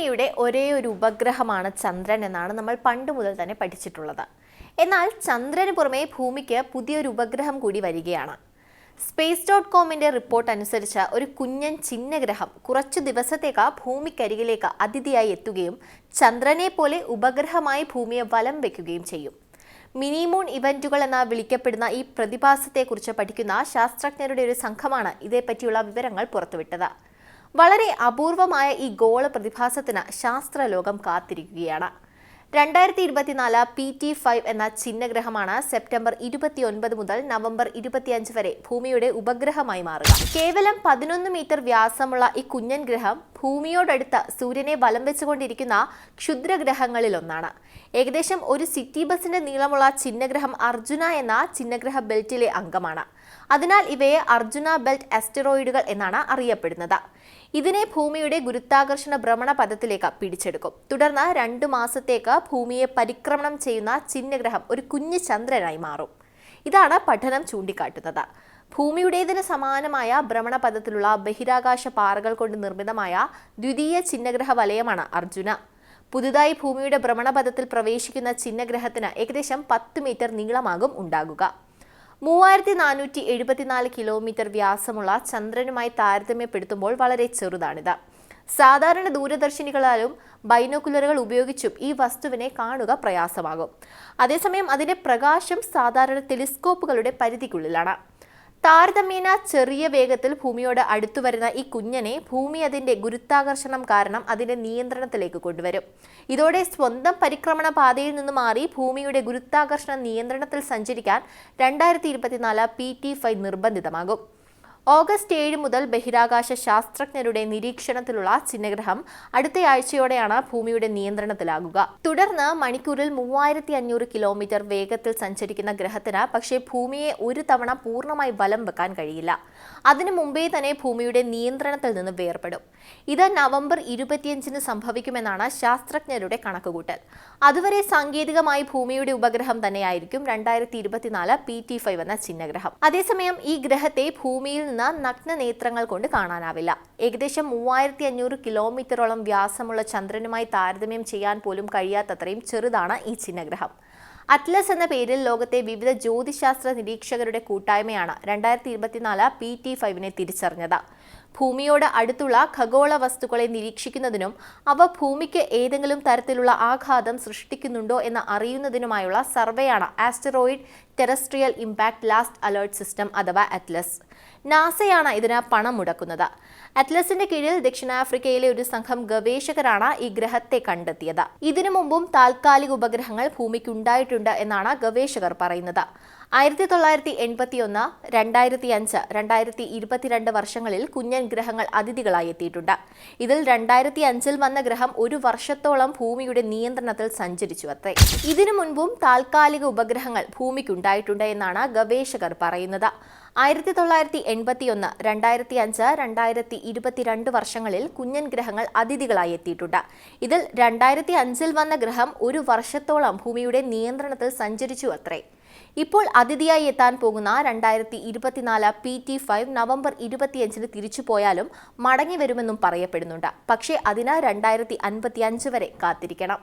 ഭൂമിയുടെ ഒരേ ഒരു ഉപഗ്രഹമാണ് ചന്ദ്രൻ എന്നാണ് നമ്മൾ പണ്ട് മുതൽ തന്നെ പഠിച്ചിട്ടുള്ളത്. എന്നാൽ ചന്ദ്രന് പുറമെ ഭൂമിക്ക് പുതിയൊരു ഉപഗ്രഹം കൂടി വരികയാണ്. സ്പേസ് ഡോട്ട് കോമിന്റെ റിപ്പോർട്ട് അനുസരിച്ച് ഒരു കുഞ്ഞൻ ചിഹ്നഗ്രഹം കുറച്ചു ദിവസത്തേക്ക് ഭൂമിക്കരികിലേക്ക് അതിഥിയായി എത്തുകയും ചന്ദ്രനെ പോലെ ഉപഗ്രഹമായി ഭൂമിയെ വലം വയ്ക്കുകയും ചെയ്യും. മിനിമൂൺ ഇവന്റുകൾ എന്ന് വിളിക്കപ്പെടുന്ന ഈ പ്രതിഭാസത്തെക്കുറിച്ച് പഠിക്കുന്ന ശാസ്ത്രജ്ഞരുടെ ഒരു സംഘമാണ് ഇതേപ്പറ്റിയുള്ള വിവരങ്ങൾ പുറത്തുവിട്ടത്. വളരെ അപൂർവമായ ഈ ഗോള പ്രതിഭാസത്തിന് ശാസ്ത്രലോകം കാത്തിരിക്കുകയാണ്. രണ്ടായിരത്തി ഇരുപത്തിനാല് പി ടി ഫൈവ് എന്ന ചിഹ്നഗ്രഹമാണ് സെപ്റ്റംബർ ഇരുപത്തിയൊൻപത് മുതൽ നവംബർ ഇരുപത്തിയഞ്ച് വരെ ഭൂമിയുടെ ഉപഗ്രഹമായി മാറുക. കേവലം പതിനൊന്ന് മീറ്റർ വ്യാസമുള്ള ഈ കുഞ്ഞൻ ഗ്രഹം ഭൂമിയോടടുത്ത് സൂര്യനെ വലം വെച്ചുകൊണ്ടിരിക്കുന്ന ക്ഷുദ്രഗ്രഹങ്ങളിലൊന്നാണ്. ഏകദേശം ഒരു സിറ്റി ബസിന്റെ നീളമുള്ള ചിഹ്നഗ്രഹം അർജുന എന്ന ചിഹ്നഗ്രഹ ബെൽറ്റിലെ അംഗമാണ്. അതിനാൽ ഇവയെ അർജുന ബെൽറ്റ് അസ്റ്ററോയിഡുകൾ എന്നാണ് അറിയപ്പെടുന്നത്. ഇതിനെ ഭൂമിയുടെ ഗുരുത്വാകർഷണ ഭ്രമണ പദത്തിലേക്ക് പിടിച്ചെടുക്കും. തുടർന്ന് രണ്ടു മാസത്തേക്ക് ഭൂമിയെ പരിക്രമണം ചെയ്യുന്ന ചിഹ്നഗ്രഹം ഒരു കുഞ്ഞു ചന്ദ്രനായി മാറും. ഇതാണ് പഠനം ചൂണ്ടിക്കാട്ടുന്നത്. ഭൂമിയുടേതിന് സമാനമായ ഭ്രമണപഥത്തിലുള്ള ബഹിരാകാശ പാറകൾ കൊണ്ട് നിർമ്മിതമായ ദ്വിതീയ ചിഹ്നഗ്രഹ വലയമാണ് അർജുന. പുതുതായി ഭൂമിയുടെ ഭ്രമണപഥത്തിൽ പ്രവേശിക്കുന്ന ചിഹ്നഗ്രഹത്തിന് ഏകദേശം പത്ത് മീറ്റർ നീളമാകും ഉണ്ടാകുക. മൂവായിരത്തി നാനൂറ്റി എഴുപത്തിനാല് കിലോമീറ്റർ വ്യാസമുള്ള ചന്ദ്രനുമായി താരതമ്യപ്പെടുത്തുമ്പോൾ വളരെ ചെറുതാണിത്. സാധാരണ ദൂരദർശിനികളാലും ബൈനോക്കുലറുകൾ ഉപയോഗിച്ചും ഈ വസ്തുവിനെ കാണുക പ്രയാസമാകും. അതേസമയം അതിന്റെ പ്രകാശം സാധാരണ ടെലിസ്കോപ്പുകളുടെ പരിധിക്കുള്ളിലാണ്. താരതമ്യേന ചെറിയ വേഗത്തിൽ ഭൂമിയോട് അടുത്തു വരുന്ന ഈ കുഞ്ഞനെ ഭൂമി അതിന്റെ ഗുരുത്വാകർഷണം കാരണം അതിന്റെ നിയന്ത്രണത്തിലേക്ക് കൊണ്ടുവരും. ഇതോടെ സ്വന്തം പരിക്രമണ പാതയിൽ നിന്ന് മാറി ഭൂമിയുടെ ഗുരുത്വാകർഷണ നിയന്ത്രണത്തിൽ സഞ്ചരിക്കാൻ രണ്ടായിരത്തി ഇരുപത്തിനാല് പി ടി ഫൈവ് നിർബന്ധിതമാകും. ഓഗസ്റ്റ് ഏഴ് മുതൽ ബഹിരാകാശ ശാസ്ത്രജ്ഞരുടെ നിരീക്ഷണത്തിലുള്ള ചിഹ്നഗ്രഹം അടുത്തയാഴ്ചയോടെയാണ് ഭൂമിയുടെ നിയന്ത്രണത്തിലാകുക. തുടർന്ന് മണിക്കൂറിൽ മൂവായിരത്തി അഞ്ഞൂറ് കിലോമീറ്റർ വേഗത്തിൽ സഞ്ചരിക്കുന്ന ഗ്രഹത്തിന് പക്ഷേ ഭൂമിയെ ഒരു തവണ പൂർണമായി വലം വെക്കാൻ കഴിയില്ല. അതിനു മുമ്പേ തന്നെ ഭൂമിയുടെ നിയന്ത്രണത്തിൽ നിന്ന് വേർപെടും. ഇത് നവംബർ ഇരുപത്തിയഞ്ചിന് സംഭവിക്കുമെന്നാണ് ശാസ്ത്രജ്ഞരുടെ കണക്കുകൂട്ടൽ. അതുവരെ സാങ്കേതികമായി ഭൂമിയുടെ ഉപഗ്രഹം തന്നെയായിരിക്കും രണ്ടായിരത്തി ഇരുപത്തിനാല് പി ടി ഫൈവ് എന്ന ചിഹ്നഗ്രഹം. അതേസമയം ഈ ഗ്രഹത്തെ ഭൂമിയിൽ നിന്ന് നഗ്ന നേത്രങ്ങൾ കൊണ്ട് കാണാനാവില്ല. ഏകദേശം മൂവായിരത്തി അഞ്ഞൂറ് കിലോമീറ്ററോളം വ്യാസമുള്ള ചന്ദ്രനുമായി താരതമ്യം ചെയ്യാൻ പോലും കഴിയാത്തത്രയും ചെറുതാണ് ഈ ചിഹ്നഗ്രഹം. അറ്റ്ലസ് എന്ന പേരിൽ ലോകത്തെ വിവിധ ജ്യോതിശാസ്ത്ര നിരീക്ഷകരുടെ കൂട്ടായ്മയാണ് രണ്ടായിരത്തി ഇരുപത്തിനാല് പി ടി ഫൈവിനെ തിരിച്ചറിഞ്ഞത്. ഭൂമിയോട് അടുത്തുള്ള ഖഗോള വസ്തുക്കളെ നിരീക്ഷിക്കുന്നതിനും അവ ഭൂമിക്ക് ഏതെങ്കിലും തരത്തിലുള്ള ആഘാതം സൃഷ്ടിക്കുന്നുണ്ടോ എന്ന് അറിയുന്നതിനുമായുള്ള സർവേയാണ് asteroid terrestrial impact last alert system അഥവാ അറ്റ്ലസ്. നാസയാണ് ഇതിന് പണം മുടക്കുന്നത്. അറ്റ്ലസിന്റെ കീഴിൽ ദക്ഷിണാഫ്രിക്കയിലെ ഒരു സംഘം ഗവേഷകരാണ് ഈ ഗ്രഹത്തെ കണ്ടെത്തിയത്. ഇതിനു മുമ്പും താൽക്കാലിക ഉപഗ്രഹങ്ങൾ ഭൂമിക്കുണ്ടായിട്ടുണ്ട് എന്നാണ് ഗവേഷകർ പറയുന്നത്. ആയിരത്തി തൊള്ളായിരത്തി എൺപത്തി ഒന്ന് രണ്ടായിരത്തി അഞ്ച് രണ്ടായിരത്തി ഇരുപത്തിരണ്ട് വർഷങ്ങളിൽ കുഞ്ഞൻ ഗ്രഹങ്ങൾ അതിഥികളായി എത്തിയിട്ടുണ്ട്. ഇതിൽ രണ്ടായിരത്തി അഞ്ചിൽ വന്ന ഗ്രഹം ഒരു വർഷത്തോളം ഭൂമിയുടെ നിയന്ത്രണത്തിൽ സഞ്ചരിച്ചു അത്രേ. ഇതിനു മുൻപും താൽക്കാലിക ഉപഗ്രഹങ്ങൾ ഭൂമിക്കുണ്ടായിട്ടുണ്ട് എന്നാണ് ഗവേഷകർ പറയുന്നത്. ആയിരത്തി തൊള്ളായിരത്തി എൺപത്തി ഒന്ന് രണ്ടായിരത്തി അഞ്ച് രണ്ടായിരത്തി ഇരുപത്തിരണ്ട് വർഷങ്ങളിൽ കുഞ്ഞൻ ഗ്രഹങ്ങൾ അതിഥികളായി എത്തിയിട്ടുണ്ട്. ഇതിൽ രണ്ടായിരത്തി അഞ്ചിൽ വന്ന ഗ്രഹം ഒരു വർഷത്തോളം ഭൂമിയുടെ നിയന്ത്രണത്തിൽ സഞ്ചരിച്ചു അത്രേ. ഇപ്പോൾ അതിഥിയായി എത്താൻ പോകുന്ന രണ്ടായിരത്തി ഇരുപത്തിനാല് പി ടി ഫൈവ് നവംബർ ഇരുപത്തിയഞ്ചിന് തിരിച്ചു പോയാലും മടങ്ങി വരുമെന്നും പറയപ്പെടുന്നുണ്ട്. പക്ഷേ അതിന് രണ്ടായിരത്തി അൻപത്തി അഞ്ച് വരെ കാത്തിരിക്കണം.